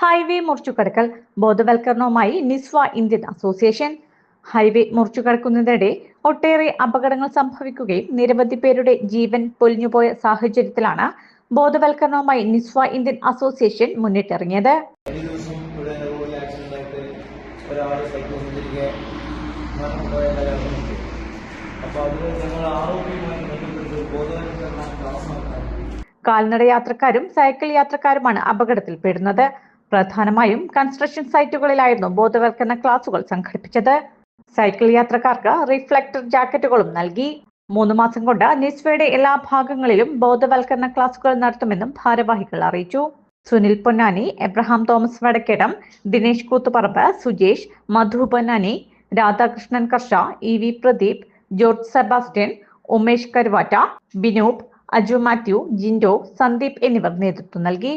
Highway മുറിച്ചുകടക്കൽ ബോധവൽക്കരണവുമായി Nizwa Indian association. Highway മുറിച്ചുകടക്കുന്നതിനിടെ ഒട്ടേറെ അപകടങ്ങൾ സംഭവിക്കുകയും നിരവധി പേരുടെ ജീവൻ പൊലിഞ്ഞുപോയ സാഹചര്യത്തിലാണ് ബോധവൽക്കരണവുമായി നിസ്വ ഇന്ത്യൻ അസോസിയേഷൻ മുന്നിട്ടിറങ്ങിയത്. അപ്പോൾ അത് ഞങ്ങൾ ആരോഗ്യവുമായി ബന്ധപ്പെട്ട് ബോധവൽക്കരണ ക്ലാസ് നടത്താൻ കാൽനട യാത്രക്കാരും സൈക്കിൾ യാത്രക്കാരുമാണ് അപകടത്തിൽപ്പെടുന്നത്. പ്രധാനമായും കൺസ്ട്രക്ഷൻ സൈറ്റുകളിലായിരുന്നു ബോധവൽക്കരണ ക്ലാസുകൾ സംഘടിപ്പിച്ചത്. സൈക്കിൾ യാത്രക്കാർക്ക് റിഫ്ലക്ടർ ജാക്കറ്റുകളും നൽകി. മൂന്ന് മാസം കൊണ്ട് നിസ്വയുടെ എല്ലാ ഭാഗങ്ങളിലും ബോധവൽക്കരണ ക്ലാസുകൾ നടത്തുമെന്നും ഭാരവാഹികൾ അറിയിച്ചു. സുനിൽ പൊന്നാനി എബ്രഹാം തോമസ് വടക്കേടം ദിനേശ് കൂത്തുപറമ്പ് സുജേഷ് മധു പൊന്നാനി രാധാകൃഷ്ണൻ കർഷ ഇ വി പ്രദീപ് ജോർജ് സെബാസ്റ്റ്യൻ ഉമേഷ് കരുവാറ്റ ബിനൂപ് അജു മാത്യു ജിൻഡോ സന്ദീപ് എന്നിവർ നേതൃത്വം നൽകി.